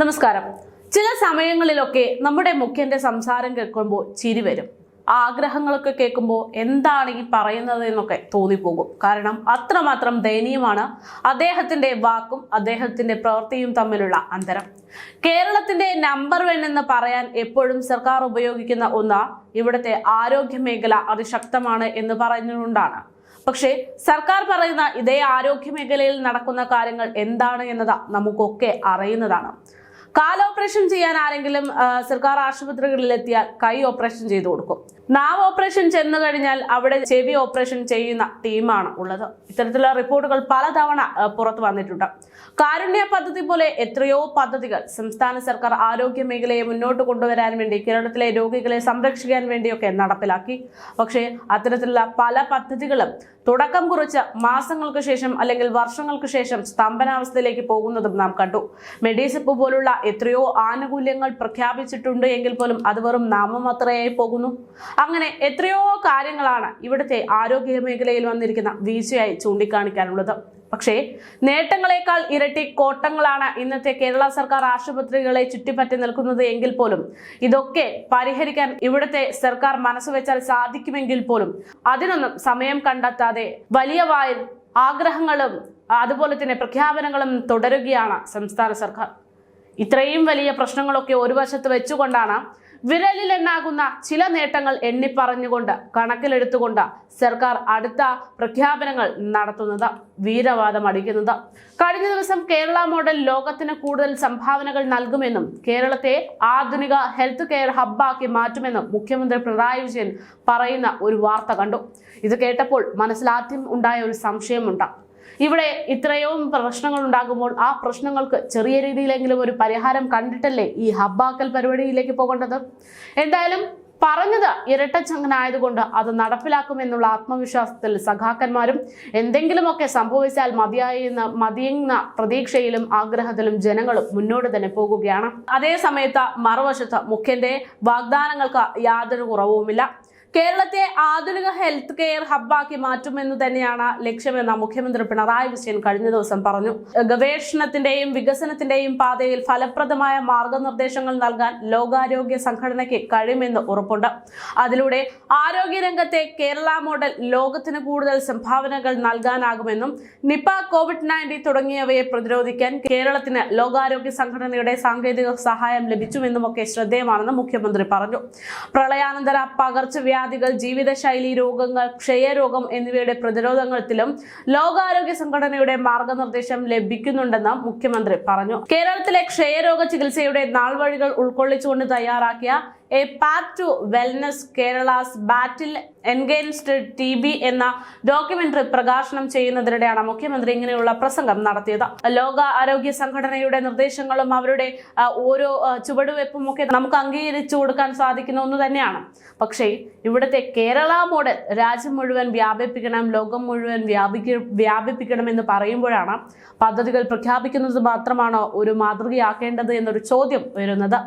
നമസ്കാരം. ചില സമയങ്ങളിലൊക്കെ നമ്മുടെ മുഖ്യന്റെ സംസാരം കേൾക്കുമ്പോൾ ചിരി വരും. ആഗ്രഹങ്ങളൊക്കെ കേൾക്കുമ്പോൾ എന്താണ് ഈ പറയുന്നത് എന്നൊക്കെ തോന്നിപ്പോകും. കാരണം അത്രമാത്രം ദയനീയമാണ് അദ്ദേഹത്തിന്റെ വാക്കും അദ്ദേഹത്തിന്റെ പ്രവൃത്തിയും തമ്മിലുള്ള അന്തരം. കേരളത്തിന്റെ നമ്പർ വൺ എന്ന് പറയാൻ എപ്പോഴും സർക്കാർ ഉപയോഗിക്കുന്ന ഒന്ന് ഇവിടുത്തെ ആരോഗ്യ മേഖല അതിശക്തമാണ് എന്ന് പറഞ്ഞുകൊണ്ടാണ് പക്ഷേ സർക്കാർ പറയുന്ന ഇതേ ആരോഗ്യ മേഖലയിൽ നടക്കുന്ന കാര്യങ്ങൾ എന്താണ് എന്നത് നമുക്കൊക്കെ അറിയുന്നതാണ്. കാൽ ഓപ്പറേഷൻ ചെയ്യാൻ ആരെങ്കിലും സർക്കാർ ആശുപത്രികളിൽ എത്തിയാൽ കൈ ഓപ്പറേഷൻ ചെയ്തു കൊടുക്കും. നാവ് ഓപ്പറേഷൻ ചെന്നു കഴിഞ്ഞാൽ അവിടെ ചെവി ഓപ്പറേഷൻ ചെയ്യുന്ന ടീമാണ് ഉള്ളത്. ഇത്തരത്തിലുള്ള റിപ്പോർട്ടുകൾ പലതവണ പുറത്തു വന്നിട്ടുണ്ട്. കാരുണ്യ പദ്ധതി പോലെ എത്രയോ പദ്ധതികൾ സംസ്ഥാന സർക്കാർ ആരോഗ്യ മേഖലയെ മുന്നോട്ട് കൊണ്ടുവരാൻ വേണ്ടി കേരളത്തിലെ രോഗികളെ സംരക്ഷിക്കാൻ വേണ്ടിയൊക്കെ നടപ്പിലാക്കി. പക്ഷേ അത്തരത്തിലുള്ള പല പദ്ധതികളും തുടക്കം കുറിച്ച് മാസങ്ങൾക്ക് ശേഷം അല്ലെങ്കിൽ വർഷങ്ങൾക്ക് ശേഷം സ്തംഭനാവസ്ഥയിലേക്ക് പോകുന്നതും നാം കണ്ടു. മെഡിസിപ്പ് പോലുള്ള എത്രയോ ആനുകൂല്യങ്ങൾ പ്രഖ്യാപിച്ചിട്ടുണ്ട് എങ്കിൽ പോലും അത് വെറും നാമമാത്രയായി പോകുന്നു. അങ്ങനെ എത്രയോ കാര്യങ്ങളാണ് ഇവിടുത്തെ ആരോഗ്യ മേഖലയിൽ വന്നിരിക്കുന്ന വീഴ്ചയായി ചൂണ്ടിക്കാണിക്കാനുള്ളത്. പക്ഷേ നേട്ടങ്ങളെക്കാൾ ഇരട്ടി കോട്ടങ്ങളാണ് ഇന്നത്തെ കേരള സർക്കാർ ആശുപത്രികളെ ചുറ്റിപ്പറ്റി നിൽക്കുന്നത് എങ്കിൽ പോലും ഇതൊക്കെ പരിഹരിക്കാൻ ഇവിടുത്തെ സർക്കാർ മനസ്സുവെച്ചാൽ സാധിക്കുമെങ്കിൽ പോലും അതിനൊന്നും സമയം കണ്ടെത്താതെ വലിയ വായിൽ ആഗ്രഹങ്ങളും അതുപോലെ തന്നെ പ്രഖ്യാപനങ്ങളും തുടരുകയാണ് സംസ്ഥാന സർക്കാർ. ഇത്രയും വലിയ പ്രശ്നങ്ങളൊക്കെ ഒരു വശത്ത് വെച്ചുകൊണ്ടാണ് വിരലിലെണ്ണാകുന്ന ചില നേട്ടങ്ങൾ എണ്ണിപ്പറഞ്ഞുകൊണ്ട് കണക്കിലെടുത്തുകൊണ്ട് സർക്കാർ അടുത്ത പ്രഖ്യാപനങ്ങൾ നടത്തുന്നത് വീരവാദം അടിക്കുന്നത്. കഴിഞ്ഞ ദിവസം കേരള മോഡൽ ലോകത്തിന് കൂടുതൽ സംഭാവനകൾ നൽകുമെന്നും കേരളത്തെ ആധുനിക ഹെൽത്ത് കെയർ ഹബ്ബാക്കി മാറ്റുമെന്നും മുഖ്യമന്ത്രി പിണറായി വിജയൻ പറയുന്ന ഒരു വാർത്ത കണ്ടു. ഇത് കേട്ടപ്പോൾ മനസ്സിലാദ്യം ഉണ്ടായ ഒരു സംശയമുണ്ട്. ഇവിടെ ഇത്രയും പ്രശ്നങ്ങൾ ഉണ്ടാകുമ്പോൾ ആ പ്രശ്നങ്ങൾക്ക് ചെറിയ രീതിയിലെങ്കിലും ഒരു പരിഹാരം കണ്ടിട്ടല്ലേ ഈ ഹബ്ബാക്കൽ പരിപാടിയിലേക്ക് പോകേണ്ടത്? എന്തായാലും പറഞ്ഞത് ഇരട്ടച്ചങ്ങനായതുകൊണ്ട് അത് നടപ്പിലാക്കുമെന്നുള്ള ആത്മവിശ്വാസത്തിൽ സഖാക്കന്മാരും എന്തെങ്കിലുമൊക്കെ സംഭവിച്ചാൽ മതിയായി മതിയുന്ന മതിയെന്ന പ്രതീക്ഷയിലും ആഗ്രഹത്തിലും ജനങ്ങളും മുന്നോട്ട് തന്നെ പോകുകയാണ്. അതേ സമയത്ത് മറുവശത്ത് മുഖ്യന്റെ വാഗ്ദാനങ്ങൾക്ക് യാതൊരു കുറവുമില്ല. കേരളത്തെ ആധുനിക ഹെൽത്ത് കെയർ ഹബ്ബാക്കി മാറ്റുമെന്ന് തന്നെയാണ് ലക്ഷ്യമെന്ന് മുഖ്യമന്ത്രി പിണറായി വിജയൻ കഴിഞ്ഞ ദിവസം പറഞ്ഞു. ഗവേഷണത്തിന്റെയും വികസനത്തിന്റെയും പാതയിൽ ഫലപ്രദമായ മാർഗനിർദ്ദേശങ്ങൾ നൽകാൻ ലോകാരോഗ്യ സംഘടനയ്ക്ക് കഴിയുമെന്ന് ഉറപ്പുണ്ട്. അതിലൂടെ ആരോഗ്യരംഗത്തെ കേരള മോഡൽ ലോകത്തിന് കൂടുതൽ സംഭാവനകൾ നൽകാനാകുമെന്നും നിപ കോവിഡ് നയന്റീൻ തുടങ്ങിയവയെ പ്രതിരോധിക്കാൻ കേരളത്തിന് ലോകാരോഗ്യ സംഘടനയുടെ സാങ്കേതിക സഹായം ലഭിച്ചുവെന്നും ഒക്കെ ശ്രദ്ധേയമാണെന്ന് മുഖ്യമന്ത്രി പറഞ്ഞു. പ്രളയാനന്തര പകർച്ചവ്യാധികൾ ജീവിതശൈലി രോഗങ്ങൾ ക്ഷയരോഗം എന്നിവയുടെ പ്രതിരോധത്തിലും ലോകാരോഗ്യ സംഘടനയുടെ മാർഗനിർദ്ദേശം ലഭിക്കുന്നുണ്ടെന്ന് മുഖ്യമന്ത്രി പറഞ്ഞു. കേരളത്തിലെ ക്ഷയരോഗ ചികിത്സയുടെ നാൾവഴികൾ ഉൾക്കൊള്ളിച്ചുകൊണ്ട് തയ്യാറാക്കിയ a path to wellness Kerala's battle against T B എന്ന ഡോക്യുമെന്ററി പ്രകാശനം ചെയ്യുന്നതിനിടെയാണ് മുഖ്യമന്ത്രി ഇങ്ങനെയുള്ള പ്രസംഗം നടത്തിയത്. ലോക ആരോഗ്യ സംഘടനയുടെ നിർദ്ദേശങ്ങളും അവരുടെ ഓരോ ചുവടുവെപ്പും ഒക്കെ നമുക്ക് അംഗീകരിച്ചു കൊടുക്കാൻ സാധിക്കുന്ന ഒന്ന് തന്നെയാണ്. പക്ഷേ ഇവിടുത്തെ കേരള മോഡൽ രാജ്യം മുഴുവൻ വ്യാപിപ്പിക്കണം ലോകം മുഴുവൻ വ്യാപിക്ക വ്യാപിപ്പിക്കണം എന്ന് പറയുമ്പോഴാണ് പദ്ധതികൾ പ്രഖ്യാപിക്കുന്നത് മാത്രമാണോ ഒരു മാതൃകയാക്കേണ്ടത് എന്നൊരു ചോദ്യം വരുന്നത്